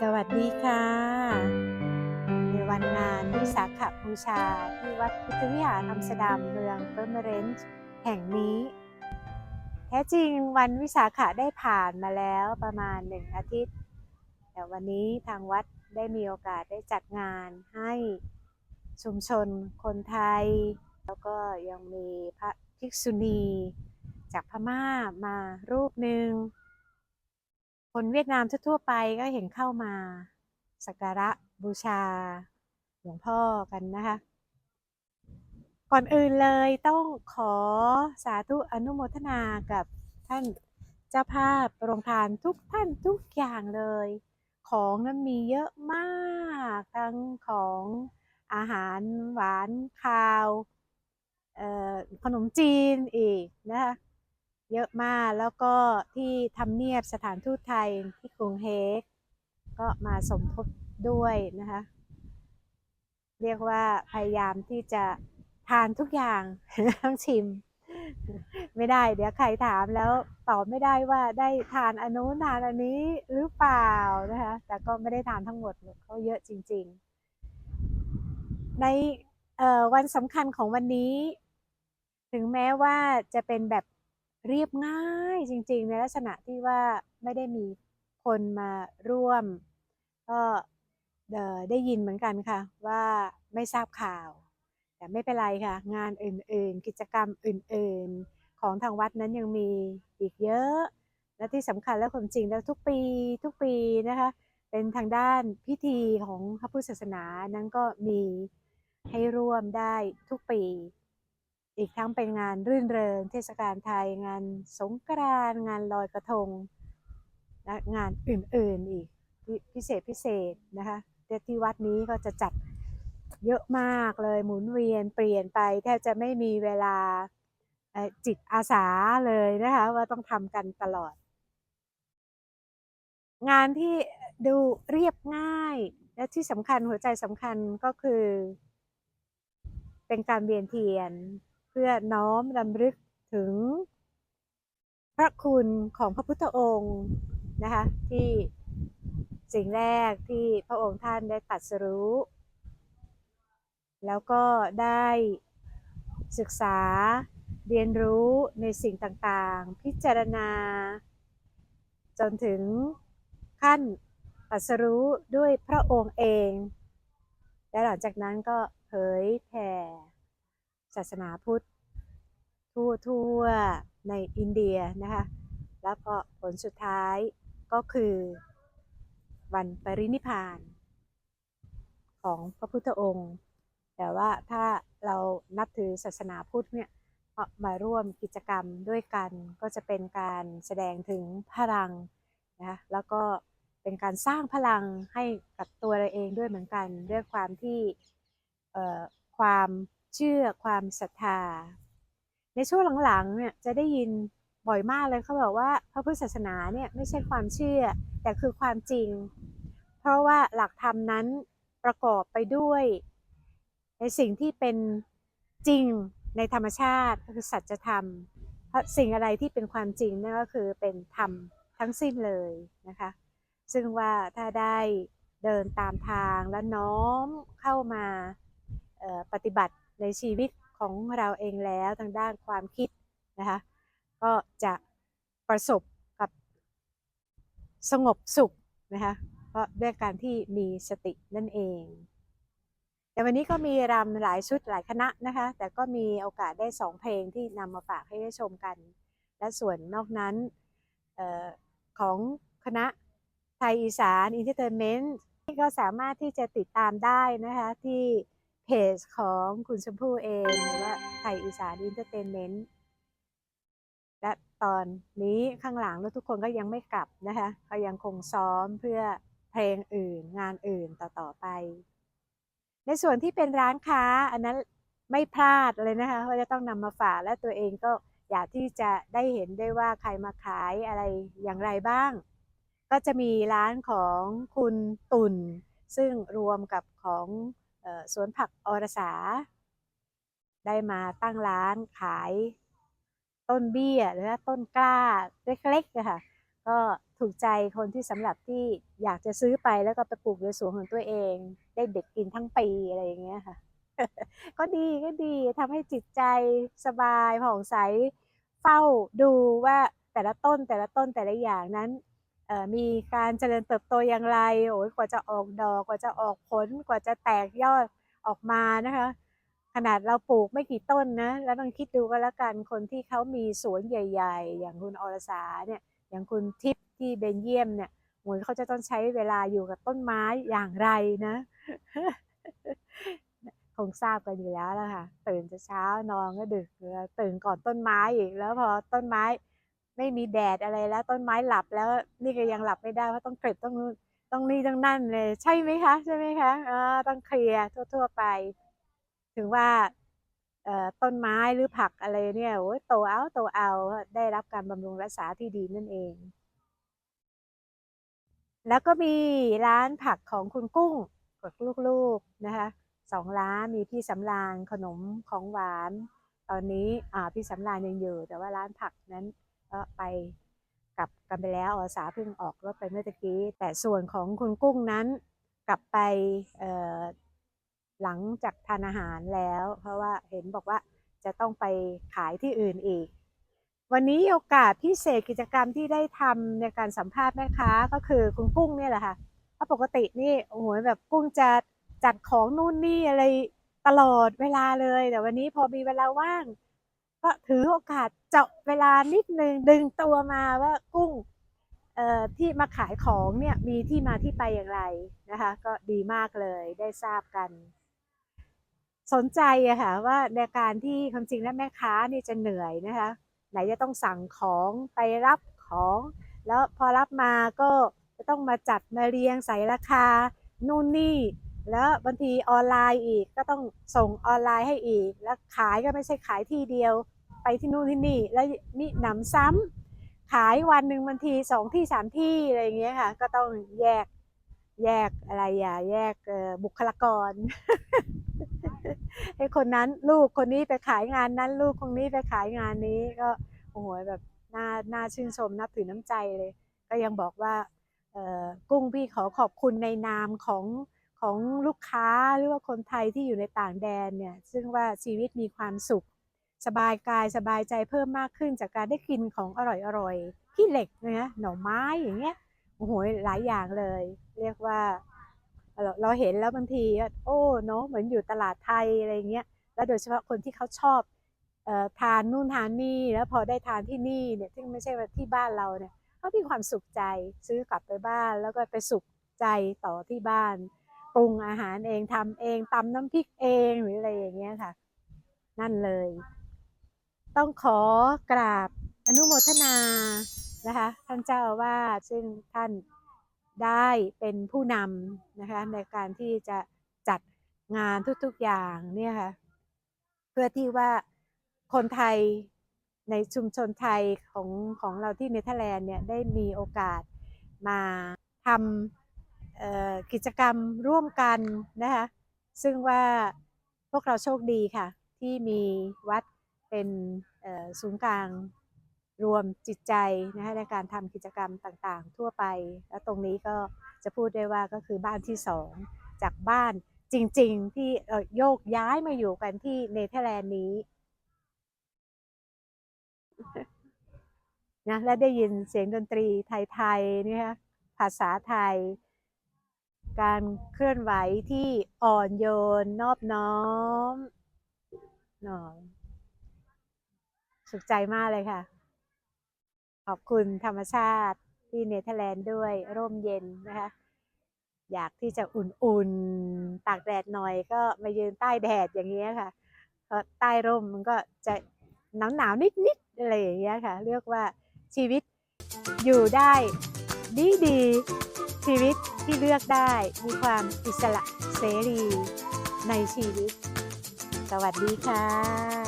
สวัสดีค่ะ ในวันงานวิสาขบูชาที่วัดพุทธวิหารอัมสร์ดัมเมืองเปอร์เมเรนซ์แห่งนี้ แท้จริงวันวิสาขะได้ผ่านมาแล้วประมาณหนึ่งอาทิตย์ แต่วันนี้ทางวัดได้มีโอกาสได้จัดงานให้ชุมชนคนไทย แล้วก็ยังมีพระภิกษุณี จากพม่ามารูปหนึ่ง คนเวียดนามทั่วๆไปก็เห็นเข้ามาสักการะบูชาหลวงพ่อกันนะคะ ก่อนอื่นเลยต้องขอสาธุอนุโมทนากับท่านเจ้าภาพโรงทานทุกท่านทุกอย่างเลย ของนั้นมีเยอะมาก ทั้งของอาหารหวานคาวขนมจีนอีกนะคะ เยอะมากแล้วก็ที่ทำเนียบสถานทูตไทยที่กรุงเฮกก็มาสมทบด้วยนะคะ เรียกว่าพยายามที่จะทานทุกอย่างต้องชิม ไม่ได้ เดี๋ยวใครถามแล้วตอบไม่ได้ว่าได้ทานอนนุนทานอันนี้หรือเปล่านะคะแต่ก็ไม่ได้ทานทั้งหมดเขาเยอะจริง ๆ ในวันสำคัญของวันนี้ ถึงแม้ว่าจะเป็นแบบ เรียบง่ายจริงๆ ในลักษณะที่ว่าไม่ได้มีคนมาร่วม ก็ได้ยินเหมือนกันค่ะว่าไม่ทราบข่าว แต่ไม่เป็นไรค่ะ งานอื่นๆ กิจกรรมอื่นๆ ของทางวัดนั้นยังมีอีกเยอะ และที่สำคัญและความจริงแล้วทุกปีทุกปีนะคะเป็นทางด้านพิธีของพระพุทธศาสนานั้นก็มีให้ร่วมได้ทุกปี อีกทั้งเป็นงานรื่นเริง เทศกาลไทย งานสงกรานต์งานลอยกระทง และงานอื่นๆอีกพิพิเศษพิเศษนะคะแต่ที่วัดนี้ก็จะจัดเยอะมากเลยหมุนเวียนเปลี่ยนไปแทบจะไม่มีเวลาจิตอาสาเลยนะคะว่าต้องทำกันตลอด งานที่ดูเรียบง่ายและที่สำคัญหัวใจสำคัญก็คือ เป็นการเวียนเทียน พื่อน้อมรำลึกถึง พระคุณของพระพุทธองค์นะคะที่สิ่งแรกที่พระองค์ท่านได้ตัดสรู้ แล้วก็ได้ศึกษาเรียนรู้ในสิ่งต่างๆ พิจารณา จนถึงขั้นตรัสรู้ด้วยพระองค์เอง และหลังจากนั้นก็เผยแผ่ ศาสนาพุทธ ทั่วทั่วในอินเดียนะคะ แล้วก็ผลสุดท้ายก็คือวันปรินิพานของพระพุทธองค์ แต่ว่าถ้าเรานับถือศาสนาพุทธเนี่ยมาร่วมกิจกรรมด้วยกันก็จะเป็นการแสดงถึงพลังนะคะแล้วก็เป็นการสร้างพลังให้กับตัวเราเองด้วยเหมือนกัน ด้วยความที่ความ เชื่อความศรัทธา ในช่วงหลังๆเนี่ยจะได้ยินบ่อยมากเลยเขาบอกว่าพระพุทธศาสนาเนี่ยไม่ใช่ความเชื่อแต่คือความจริง เพราะว่าหลักธรรมนั้นประกอบไปด้วย ในสิ่งที่เป็นจริงในธรรมชาติก็คือสัจธรรมเพราะสิ่งอะไรที่เป็นความจริงนั่นก็คือเป็นธรรมทั้งสิ้นเลยนะคะ ซึ่งว่าถ้าได้เดินตามทางและน้อมเข้ามาปฏิบัติ ในชีวิตของเราเองแล้วทางด้านความคิดนะคะก็จะประสบกับสงบสุขนะคะเพราะด้วยการที่มีสตินั่นเอง แต่วันนี้ก็มีรำหลายชุดหลายคณะนะคะแต่ก็มีโอกาสได้สองเพลงที่นำมาฝากให้ได้ชมกัน และส่วนนอกนั้นออของคณะไทยอีสานอินเตอร์เทนเมนต์ที่ก็สามารถที่จะติดตามได้นะคะที่ เพจของคุณชมพู่เองหรือว่าไทยอีสานอินเตอร์เทนเมนต์และตอนนี้ข้างหลังแล้วทุกคนก็ยังไม่กลับนะคะก็ยังคงซ้อมเพื่อเพลงอื่นงานอื่นต่อ ๆ ไป ในส่วนที่เป็นร้านค้า อันนั้นไม่พลาดเลยนะคะว่าจะต้องนำมาฝากและตัวเองก็อยากที่จะได้เห็นได้ว่าใครมาขายอะไรอย่างไรบ้าง ก็จะมีร้านของคุณตุ่น ซึ่งรวมกับของ สวนผักอรสา ได้มาตั้งร้านขายต้นเบี้ยหรือว่าต้นกล้าเล็กๆอะค่ะก็ถูกใจคนที่สำหรับที่อยากจะซื้อไปแล้วก็ไปปลูกในสวนของตัวเอง ได้เด็ดกินทั้งปีอะไรอย่างเงี้ยค่ะ ก็ดีก็ดีทำให้จิตใจสบายผ่องใสเฝ้าดูว่าแต่ละต้นแต่ละต้นแต่ละอย่างนั้น มีการเจริญเติบโตอย่างไรโอ้ยกว่าจะออกดอกกว่าจะออกผลกว่าจะแตกยอดออกมานะคะ ขนาดเราปลูกไม่กี่ต้นนะแล้วต้องคิดดูก็แล้วกันคนที่เขามีสวนใหญ่ ๆ อย่างคุณอรสาเนี่ยอย่างคุณทิพย์ที่เบนเยียมเนี่ยโหยเขาจะต้องใช้เวลาอยู่กับต้นไม้อย่างไรนะ คงทราบกันอยู่แล้วละค่ะ ตื่นจะเช้านอนก็ดึก ตื่นก่อนต้นไม้อีก แล้วพอต้นไม้ ไม่มีแดดอะไรแล้ว ต้นไม้หลับแล้วนี่ก็ยังหลับไม่ได้เพราะต้องเก็บต้องต้องนี่ต้องนั่นเลยใช่ไหมคะ ใช่ไหมคะอ่าต้องเคลียร์ทั่ว ๆ ไป ถึงว่าเอ่อต้นไม้หรือผักอะไรเนี่ยโอ้ยโตเอาโตเอาได้รับการบำรุงรักษาที่ดีนั่นเอง แล้วก็มีร้านผักของคุณกุ้งกับลูกๆนะคะสองร้านมีพี่สำรานขนมของหวาน ตอนนี้อ่าพี่สำรานยังอยู่ แต่ว่าร้านผักนั้น ก็ไปกลับกันไปแล้วอสาเพิ่งออกรถไปเมื่อตะกี้ แต่ส่วนของคุณกุ้งนั้นกลับไปหลังจากทานอาหารแล้ว เพราะว่าเห็นบอกว่าจะต้องไปขายที่อื่นอีก วันนี้โอกาสพิเศษกิจกรรมที่ได้ทำในการสัมภาษณ์แม่ค้าก็คือคุณกุ้งเนี่ยแหละค่ะเพราะปกตินี่โอ้โหแบบกุ้งจะจัดของนู่นนี่อะไรตลอดเวลาเลย แต่วันนี้พอมีเวลาว่าง ก็ถือโอกาส เจาะเวลานิดนึงดึงตัวมาว่ากุ้งเอ่อที่มาขายของเนี่ยมีที่มาที่ไปอย่างไรนะคะ ก็ดีมากเลยได้ทราบกัน สนใจอะค่ะว่าในการที่ความจริงแล้วแม่ค้านี่จะเหนื่อยนะคะ ไหนจะต้องสั่งของไปรับของ แล้วพอรับมาก็จะต้องมาจัดมาเรียงใส่ราคา นู่นนี่ แล้วบางทีออนไลน์อีกก็ต้องส่งออนไลน์ให้อีก แล้วขายก็ไม่ใช่ขายที่เดียว ไปที่นู่นที่นี่ แล้วนี่หนำซ้ำขายวันหนึ่งบางทีสองที่สามที่อะไรอย่างเงี้ยค่ะ ก็ต้องแยกแยกอะไรอย่าแยกบุคลากรให้คนนั้นลูกคนนี้ไปขายงานนั้น ลูกคนนี้ไปขายงานนี้ก็โอ้โหแบบน่าน่าชื่นชมนับถือน้ำใจเลย ก็ยังบอกว่ากุ้งพี่ขอขอบคุณในนามของของลูกค้าหรือว่าคนไทยที่อยู่ในต่างแดนเนี่ย ซึ่งว่าชีวิตมีความสุข สบายกายสบายใจเพิ่มมากขึ้นจากการได้กินของอร่อยๆขี้เหล็กนะหน่อไม้อย่างเงี้ยโอ้โหหลายอย่างเลย เรียกว่าเราเราเห็นแล้วบางทีโอ้เนาะเหมือนอยู่ตลาดไทยอะไรเงี้ยแล้วโดยเฉพาะคนที่เขาชอบออทานนู่นทานนี่แล้วพอได้ทานที่นี่เนี่ยซึ่งไม่ใช่ว่าที่บ้านเราเนี่ยเขามีความสุขใจซื้อกลับไปบ้านแล้วก็ไปสุขใจต่อที่บ้าน ปรุงอาหารเองทำเองตำน้ำพริกเองหรืออะไรอย่างเงี้ยค่ะ นั่นเลย ต้องขอกราบอนุโมทนานะคะท่านเจ้าอาวาสซึ่งท่านได้เป็นผู้นำนะคะในการที่จะจัดงานทุกๆอย่างเนี่ยค่ะเพื่อที่ว่าคนไทยในชุมชนไทยของของเราที่เนเธอร์แลนด์เนี่ยได้มีโอกาสมาทำกิจกรรมร่วมกันนะคะซึ่งว่าพวกเราโชคดีค่ะ ที่มีวัด เป็นศูนย์กลางรวมจิตใจนะคะในการทำกิจกรรมต่างๆ ทั่วไป แล้วตรงนี้ก็จะพูดได้ว่าก็คือบ้านที่สองจากบ้านจริงๆ ที่โยกย้ายมาอยู่กันที่เนเธอร์แลนด์นี้นะและได้ยินเสียงดนตรีไทยๆนี่ยค่ะภาษาไทย การเคลื่อนไหวที่อ่อนโยนนอบน้อมหนอ สุขใจมากเลยค่ะ ขอบคุณธรรมชาติที่เนเธอร์แลนด์ด้วยร่มเย็นนะคะ อยากที่จะอุ่นๆ ตากแดดหน่อยก็มายืนใต้แดดอย่างเงี้ยค่ะเพราะใต้ร่มมันก็จะหนาวหนาวๆนิดๆอะไรอย่างเงี้ยค่ะ เรียกว่าชีวิตอยู่ได้ดีดีๆชีวิตที่เลือกได้มีความอิสระเสรีในชีวิต สวัสดีค่ะ